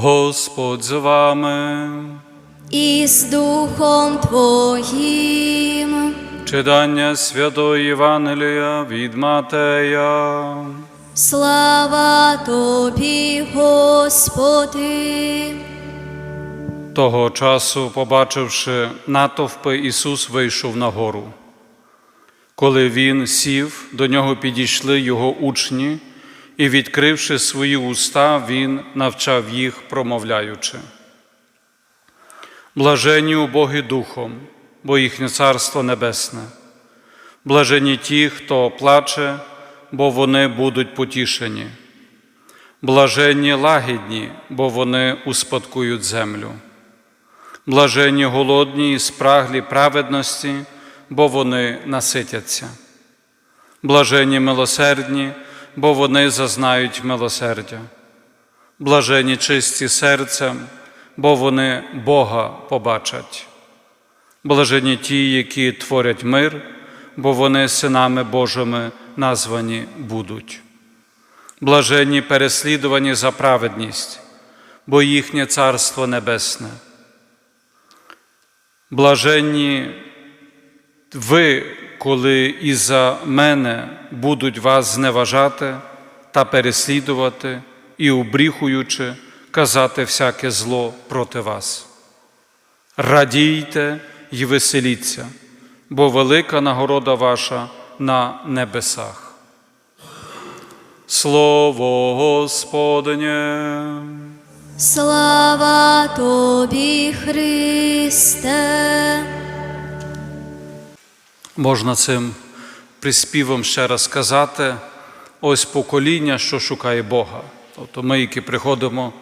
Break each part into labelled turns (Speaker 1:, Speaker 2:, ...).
Speaker 1: Господь з вами.
Speaker 2: і з Духом Твоїм.
Speaker 1: Читання Святої Євангелія від Матея.
Speaker 2: Слава Тобі, Господи.
Speaker 1: Того часу, побачивши натовпи, Ісус вийшов на гору. Коли він сів, до нього підійшли його учні, і, відкривши свої уста, він навчав їх, промовляючи. Блажені убогі духом, бо їхнє царство небесне. Блажені ті, хто плаче, бо вони будуть потішені. Блаженні лагідні, бо вони успадкують землю. Блаженні голодні і спраглі праведності, бо вони наситяться. Блаженні милосердні, бо вони зазнають милосердя. Блаженні чисті серцем, бо вони Бога побачать. Блаженні ті, які творять мир, бо вони синами Божими названі будуть. Блаженні переслідувані за праведність, бо їхнє царство небесне. Блаженні ви, коли із-за мене будуть вас зневажати та переслідувати і, обріхуючи, казати всяке зло проти вас. Радійте й веселіться, бо велика нагорода ваша на небесах. Слово Господнє.
Speaker 2: Слава Тобі, Христе.
Speaker 1: Можна цим приспівом ще раз сказати, ось покоління, що шукає Бога. Тобто ми, які приходимо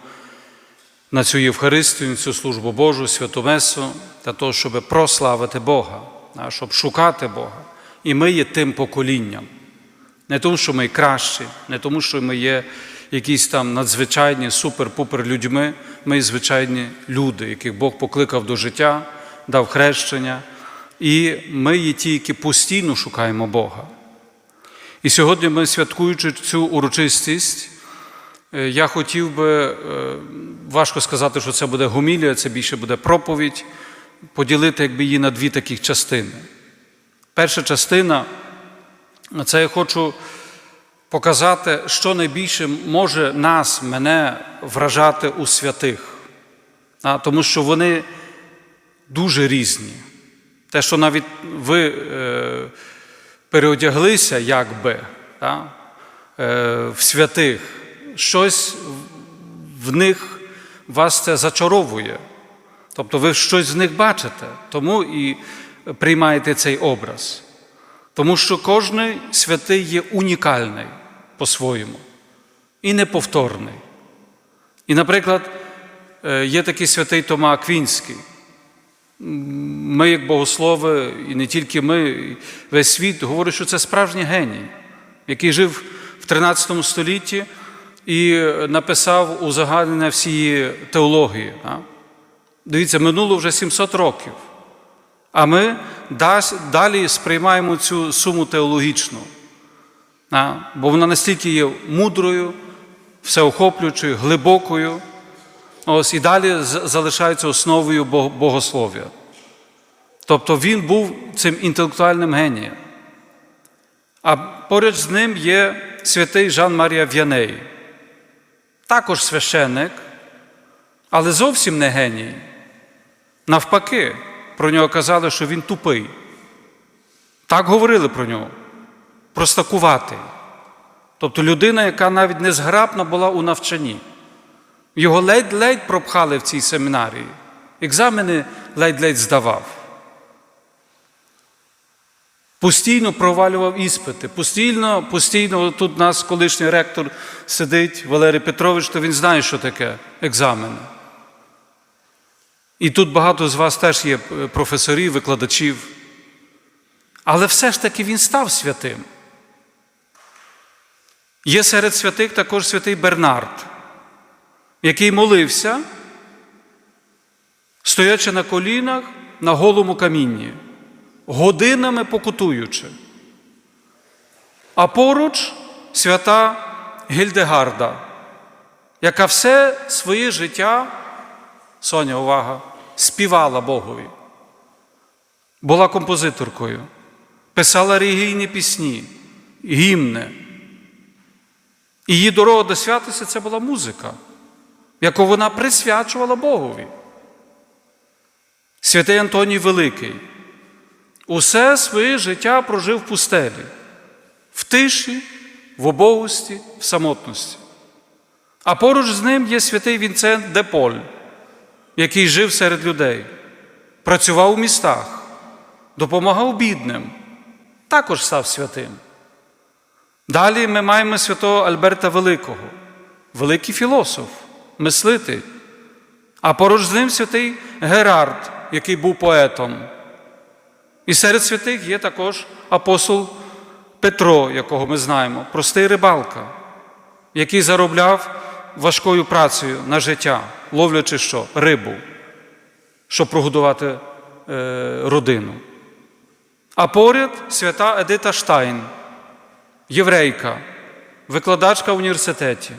Speaker 1: на цю Євхаристію, на цю службу Божу, святу Месу, для того, щоб прославити Бога, щоб шукати Бога. І ми є тим поколінням. Не тому, що ми кращі, не тому, що ми є якісь там надзвичайні супер-пупер людьми. Ми звичайні люди, яких Бог покликав до життя, дав хрещення. І ми є ті, які постійно шукаємо Бога. І сьогодні ми, святкуючи цю урочистість, е, я хотів би, е, важко сказати, що це буде гомілія, це більше буде проповідь, поділити якби її на дві таких частини. Перша частина це я хочу показати, що найбільше може нас, мене вражати у святих, тому що вони дуже різні. Те, що навіть ви е, переодяглися, якби, та, е, в святих, щось в них вас це зачаровує. Тобто ви щось з них бачите, тому і приймаєте цей образ. Тому що кожен святий є унікальний по-своєму і неповторний. І, наприклад, е, є такий святий Тома Аквінський. Ми, як богослови, і не тільки ми, весь світ говорить, що це справжній геній, який жив в 13 столітті і написав узагальнення всієї теології. Дивіться, минуло вже 700 років. А ми далі сприймаємо цю суму теологічну, бо вона настільки є мудрою, всеохоплюючою, глибокою. Ось і далі залишається основою богослов'я. Тобто він був цим інтелектуальним генієм. А поряд з ним є святий Жан Марія В'яней, також священник, але зовсім не геній. Навпаки, про нього казали, що він тупий. Так говорили про нього. Простакуватий. Тобто людина, яка навіть незграбна була у навчанні. Його ледь-ледь пропхали в цій семінарії. Екзамени ледь-ледь здавав. Постійно провалював іспити. Постійно, постійно, тут у нас колишній ректор сидить, Валерій Петрович, то він знає, що таке екзамени. І тут багато з вас теж є е, професорів, викладачів. Але все ж таки він став святим. Є серед святих також святий Бернард, який молився, стоячи на колінах на голому камінні, годинами покутуючи. А поруч свята Гільдегарда, яка все своє життя, Соня, увага, співала Богові, була композиторкою, писала релігійні пісні, гімни. Її дорога до святості це була музика, яку вона присвячувала Богові. Святий Антоній Великий усе своє життя прожив в пустелі, в тиші, в обогості, в самотності. А поруч з ним є святий Вінцент де Поль, який жив серед людей, працював у містах, допомагав бідним, також став святим. Далі ми маємо святого Альберта Великого, великий філософ, мислитель. А поруч з ним святий Герард, який був поетом. І серед святих є також апостол Петро, якого ми знаємо, простий рибалка, який заробляв важкою працею на життя, ловлячи що? Рибу, щоб прогодувати е, родину. А поряд свята Едита Штайн, єврейка, викладачка в університеті.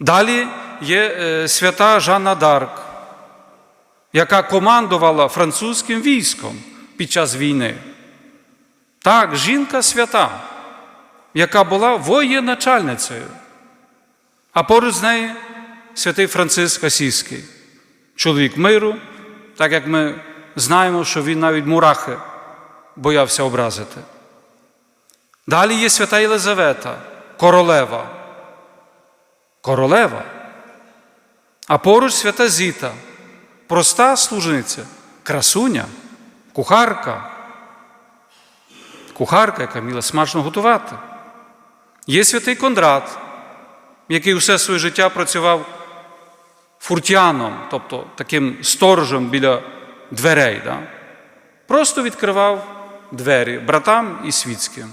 Speaker 1: Далі є е, свята Жанна Дарк, яка командувала французьким військом під час війни. Так, жінка свята, яка була воєначальницею. А поруч з нею святий Франциск Асійський, чоловік миру, так як ми знаємо, що він навіть мурахи боявся образити. Далі є свята Єлизавета, королева. Королева. А поруч свята Зіта, проста служниця, красуня, кухарка. Кухарка, яка вміла смачно готувати. Є святий Кондрат, який усе своє життя працював фуртяном, тобто таким сторожем біля дверей. Да? Просто відкривав двері братам і світським.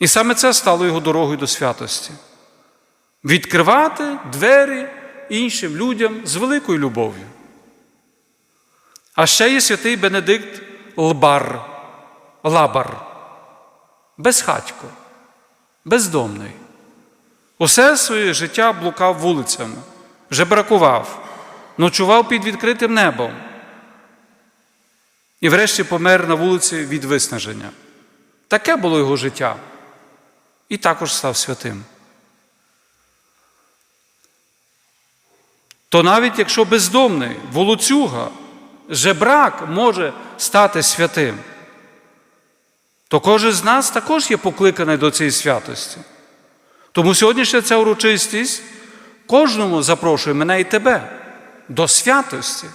Speaker 1: І саме це стало його дорогою до святості. Відкривати двері іншим людям з великою любов'ю. А ще є святий Бенедикт Лбар, Лабар, безхатько, бездомний. Усе своє життя блукав вулицями, жебракував, ночував під відкритим небом і врешті помер на вулиці від виснаження. Таке було його життя. І також став святим. То навіть якщо бездомний, волоцюга, жебрак може стати святим, то кожен з нас також є покликаний до цієї святості. Тому сьогоднішня ця урочистість кожному запрошує мене і тебе до святості,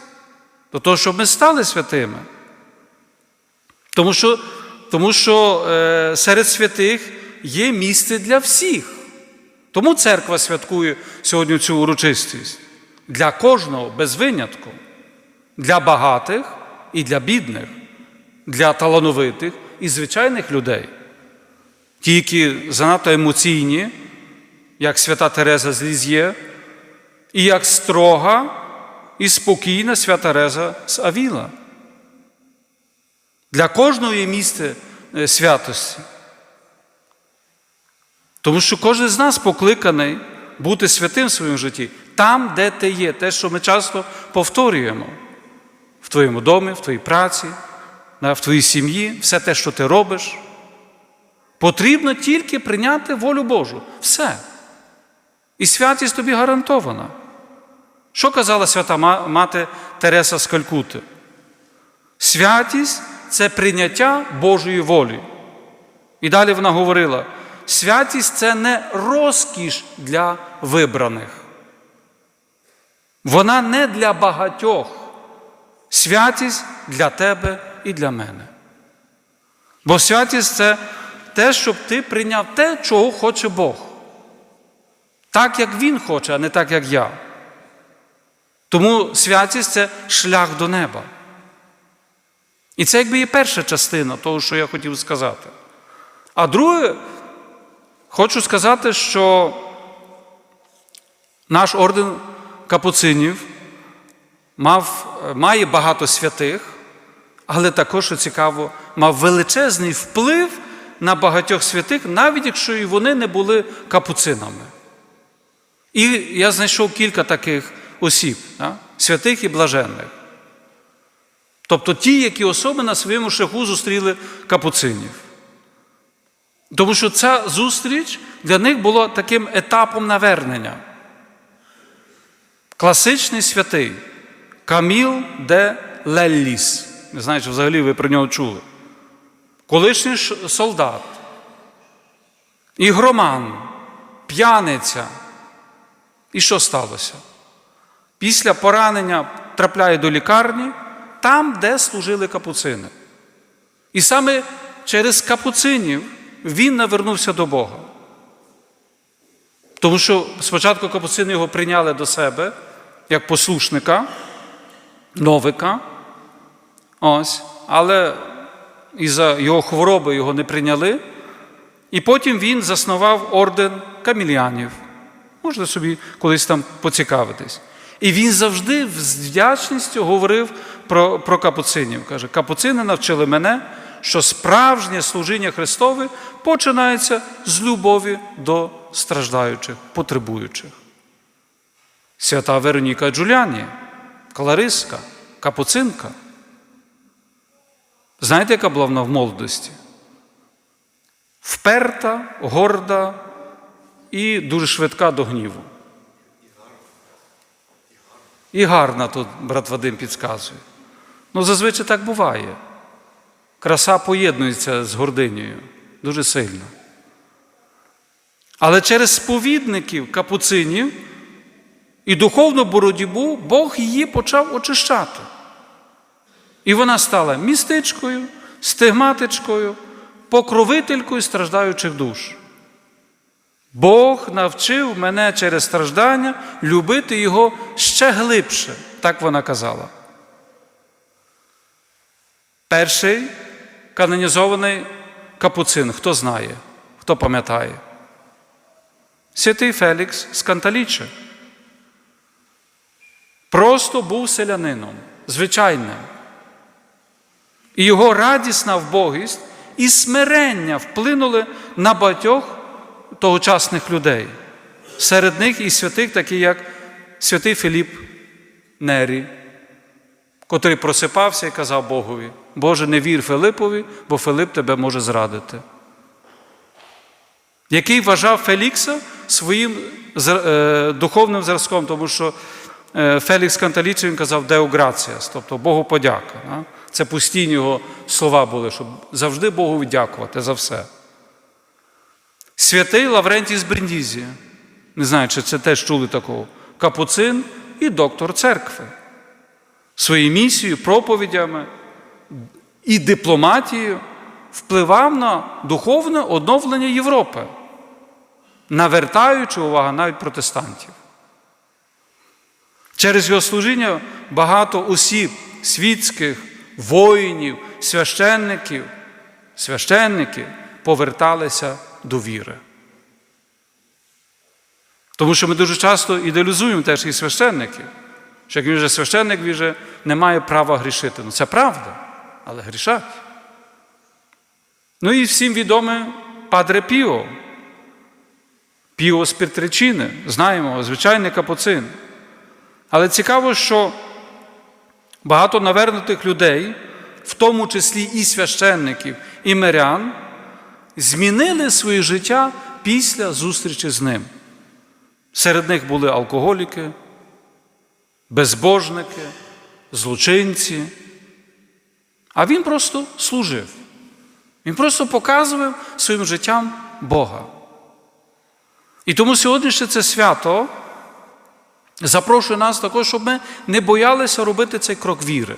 Speaker 1: до того, щоб ми стали святими. Тому що, тому що е, серед святих є місце для всіх. Тому церква святкує сьогодні цю урочистість для кожного без винятку, для багатих і для бідних, для талановитих і звичайних людей. Ті, які занадто емоційні, як свята Тереза з Ліз'є, і як строга і спокійна свята Тереза з Авіла. Для кожного є місце е, святості. Тому що кожен з нас покликаний бути святим в своєму житті там, де ти є, те, що ми часто повторюємо в твоєму домі, в твоїй праці, в твоїй сім'ї, все те, що ти робиш. Потрібно тільки прийняти волю Божу. Все. І святість тобі гарантована. Що казала свята мати Тереса з Калькути? Святість це прийняття Божої волі. І далі вона говорила: святість це не розкіш для вибраних. Вона не для багатьох. Святість для тебе і для мене. Бо святість це те, щоб ти прийняв те, чого хоче Бог. Так, як Він хоче, а не так, як я. Тому святість це шлях до неба. І це якби є перша частина того, що я хотів сказати. А друге, хочу сказати, що наш орден капуцинів мав, має багато святих, але також, що цікаво, мав величезний вплив на багатьох святих, навіть якщо і вони не були капуцинами. І я знайшов кілька таких осіб, да? святих і блаженних. Тобто ті, які особи на своєму шляху зустріли капуцинів. Тому що ця зустріч для них була таким етапом навернення. Класичний святий Каміл де Лелліс. Не знаю, чи взагалі ви про нього чули. Колишній солдат, ігроман, п'яниця. І що сталося? Після поранення трапляє до лікарні, там, де служили капуцини. І саме через капуцинів він навернувся до Бога. Тому що спочатку капуцини його прийняли до себе як послушника, новика. Ось, але із-за його хвороби його не прийняли. І потім він заснував орден камілянів. Можете собі колись там поцікавитись. І він завжди з вдячністю говорив про, про капуцинів. Каже, капуцини навчили мене, що справжнє служіння Христове починається з любові до страждаючих, потребуючих. Свята Вероніка Джуляні, Клариска, Капуцинка. Знаєте, яка була вона в молодості? Вперта, горда і дуже швидка до гніву. І гарна тут брат Вадим підказує. Ну, зазвичай так буває. Краса поєднується з гординею дуже сильно. Але через сповідників капуцинів і духовну боротьбу Бог її почав очищати. І вона стала містичкою, стигматичкою, покровителькою страждаючих душ. Бог навчив мене через страждання любити Його ще глибше, так вона казала. Перший канонізований капуцин, хто знає, хто пам'ятає? Святий Фелікс з Канталіче. Просто був селянином, звичайним. І його радісна вбогість і смирення вплинули на багатьох тогочасних людей. Серед них і святих, такі як святий Філіп Нері, котрий просипався і казав Богові: Боже, не вір Филипові, бо Филип тебе може зрадити. Який вважав Фелікса своїм е, духовним зразком, тому що Фелікс Канталіцій він казав Део Граціас, тобто Богу подяка. Це постійні його слова були, щоб завжди Богу дякувати за все. Святий Лаврентій з Бриндізі, не знаю, чи це теж чули такого, капуцин і доктор церкви. Своєю місією, проповідями і дипломатією впливав на духовне оновлення Європи, навертаючи увагу навіть протестантів. Через його служіння багато осіб, світських, воїнів, священників, священників поверталися до віри. Тому що ми дуже часто ідеалізуємо теж і священників, що як він вже священник, він не має права грішити. Ну це правда, але грішать. Ну і всім відоме Падре Піо. Піо з Петричини, знаємо, звичайний капуцин. Але цікаво, що багато навернутих людей, в тому числі і священників, і мирян, змінили своє життя після зустрічі з ним. Серед них були алкоголіки, безбожники, злочинці. А він просто служив. Він просто показував своїм життям Бога. І тому сьогоднішнє це свято запрошує нас також, щоб ми не боялися робити цей крок віри.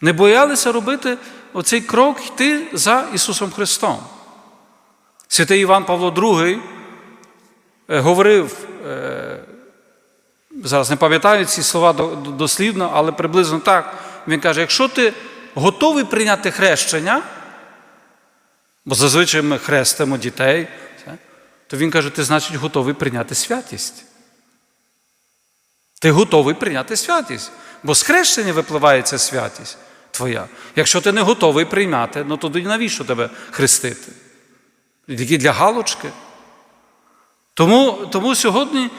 Speaker 1: Не боялися робити оцей крок йти за Ісусом Христом. Святий Іван Павло II е, говорив, е, зараз не пам'ятаю ці слова до- до- дослівно, але приблизно так. Він каже: якщо ти готовий прийняти хрещення, бо зазвичай ми хрестимо дітей, то він каже, ти значить готовий прийняти святість. Ти готовий прийняти святість, бо з хрещення випливає ця святість твоя. Якщо ти не готовий прийняти, ну тоді навіщо тебе хрестити? Тільки для галочки. Тому, тому сьогодні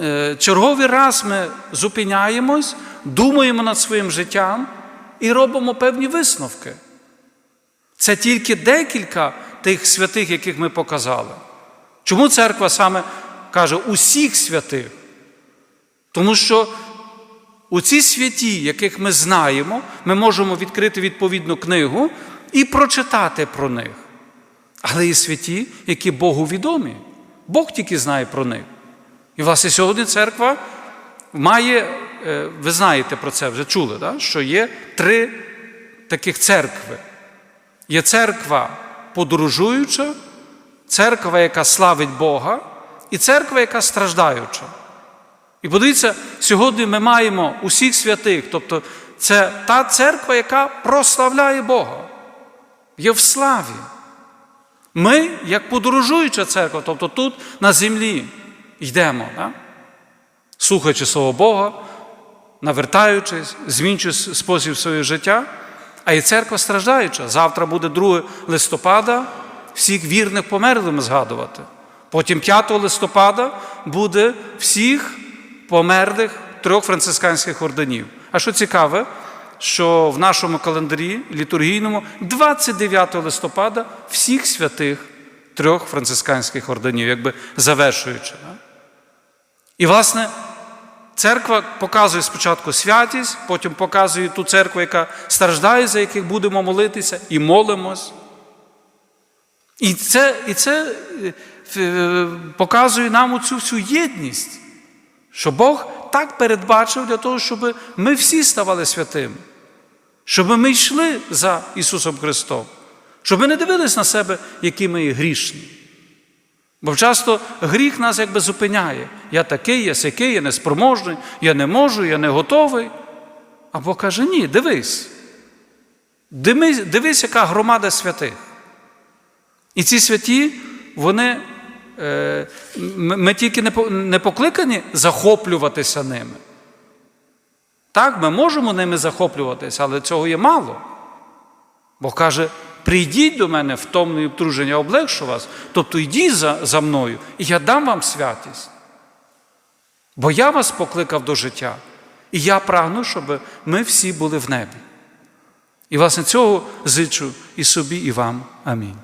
Speaker 1: е, черговий раз ми зупиняємось, думаємо над своїм життям і робимо певні висновки. Це тільки декілька тих святих, яких ми показали. Чому церква саме каже усіх святих? Тому що у ці святі, яких ми знаємо, ми можемо відкрити відповідну книгу і прочитати про них. Але є святі, які Богу відомі. Бог тільки знає про них. І, власне, сьогодні церква має, е, ви знаєте про це, вже чули, да? що є три таких церкви. Є церква подорожуюча, церква, яка славить Бога, і церква, яка страждаюча. І подивіться, сьогодні ми маємо усіх святих, тобто це та церква, яка прославляє Бога, є в славі. Ми, як подорожуюча церква, тобто тут на землі йдемо, да? слухаючи Слово Бога, навертаючись, змінюючи спосіб свого життя, а і церква страждаюча. Завтра буде 2 листопада, всіх вірних померлими згадувати. Потім 5 листопада буде всіх померлих трьох францисканських орденів. А що цікаве, що в нашому календарі літургійному 29 листопада всіх святих трьох францисканських орденів, якби завершуючи. І, власне, церква показує спочатку святість, потім показує ту церкву, яка страждає, за яких будемо молитися, і молимось. І це, і це е, е, показує нам цю всю єдність, що Бог так передбачив для того, щоб ми всі ставали святими, щоб ми йшли за Ісусом Христом, щоб ми не дивились на себе, які ми грішні. Бо часто гріх нас якби зупиняє. Я такий, я сякий, я неспроможний, я не можу, я не готовий. А Бог каже, ні, дивись. Дивись, яка громада святих. І ці святі, вони, ми ми тільки не покликані захоплюватися ними. Так, ми можемо ними захоплюватися, але цього є мало. Бог каже, прийдіть до мене в томне обтруження, облегшу вас, тобто йдіть за, за мною, і я дам вам святість. Бо я вас покликав до життя, і я прагну, щоб ми всі були в небі. І, власне, цього зичу і собі, і вам. Амінь.